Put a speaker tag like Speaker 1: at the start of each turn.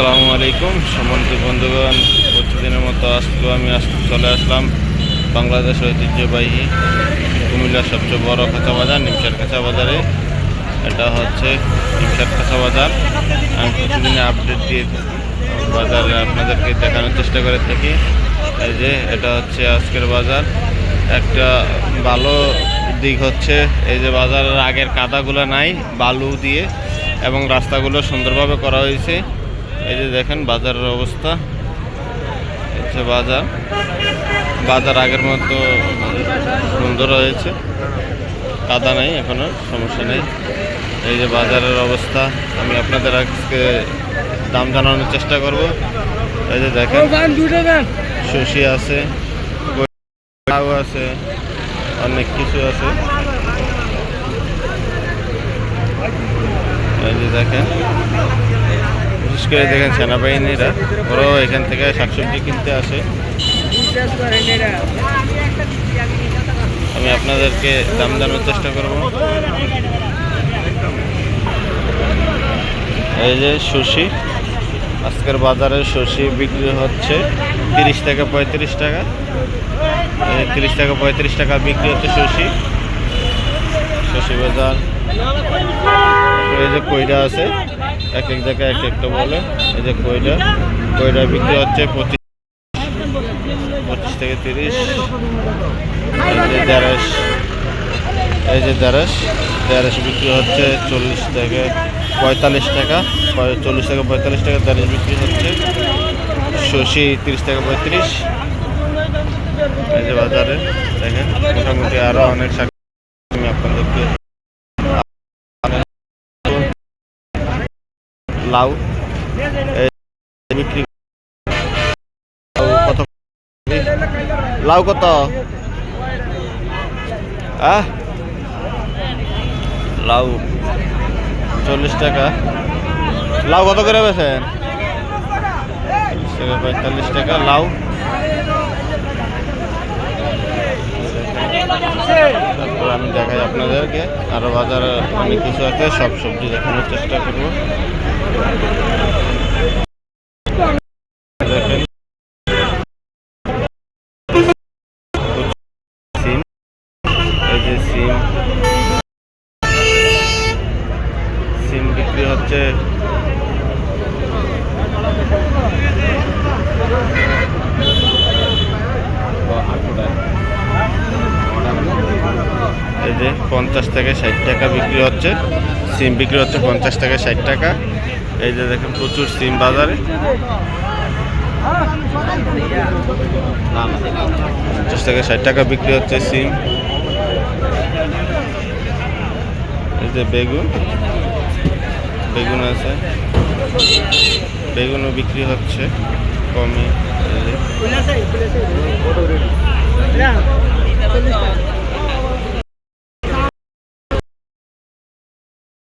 Speaker 1: আসসালামু আলাইকুম। সম্মানিত বন্ধুগণ, প্রতিদিনের মতো আজকেও আমি চলে আসলাম বাংলাদেশ ঐতিহ্যবাহী কুমিল্লার সবচেয়ে বড় কাঁচা বাজার, নিমসার কাঁচা বাজারে। এটা হচ্ছে নিমসার কাঁচা বাজার। আমি প্রতিদিনে আপডেট দিয়ে বাজারে আপনাদেরকে দেখানোর চেষ্টা করে থাকি। এই যে, এটা হচ্ছে আজকের বাজার। একটা ভালো দিক হচ্ছে, এই যে বাজারের আগের কাদাগুলো নাই, বালু দিয়ে এবং রাস্তাগুলো সুন্দরভাবে করা হয়েছে। এই যে দেখেন বাজারের অবস্থা। হচ্ছে বাজার। বাজার আগের মতো সুন্দর হয়েছে। কাদা নেই, এখনও সমস্যা নেই। এই যে বাজারের অবস্থা, আমি আপনাদের আজকে দাম জানানোর চেষ্টা করব। এই যে দেখেন সুশি আছে আছে, অনেক কিছু আছে। এই যে দেখেন বিশেষ করে দেখেন সেনাবাহিনীরা, ওরাও এখান থেকে শাকসবজি কিনতে আসে। আমি আপনাদেরকে দাম জানার চেষ্টা করব। এই যে সুশি, আজকের বাজারে শসি বিক্রি হচ্ছে তিরিশ টাকা পঁয়ত্রিশ টাকা। তিরিশ টাকা পঁয়ত্রিশ টাকা বিক্রি হচ্ছে শসি শসি বাজার। এই যে কইরা আছে। এক এক জায়গায় এক একটা বলে। এই যে কইরা কইরা বিক্রি হচ্ছে পঁচিশ পঁচিশ থেকে তিরিশ। এই যে দেড়শ, এই যে দেড়শ দেড়শ বিক্রি হচ্ছে চল্লিশ থেকে পঁয়তাল্লিশ টাকা। চল্লিশ থেকে পঁয়তাল্লিশ টাকা দেড়শ বিক্রি হচ্ছে। শশি তিরিশ থেকে পঁয়ত্রিশ। এই যে বাজারে দেখেন, মোটামুটি আরও অনেক লাউ বিক্রি লাউ কত? লাউ, চল্লিশ টাকা। লাউ কত করে বেছেন পঁয়তাল্লিশ টাকা, লাউ। তারপর আমি দেখাই আপনাদেরকে। আরও বাজারে অনেক কিছু আছে, সব সবজি দেখানোর চেষ্টা করব। যে সিম সিম বিক্রি হচ্ছে এই যে পঞ্চাশ থেকে ষাট টাকা বিক্রি হচ্ছে, সিম বিক্রি হচ্ছে পঞ্চাশ থেকে ষাট টাকা। এই যে দেখেন প্রচুর সিম বাজারে। পঞ্চাশ থেকে ষাট টাকা বিক্রি হচ্ছে সিম। এই যে বেগুন। বেগুন আছে। বেগুনও বিক্রি হচ্ছে কমে।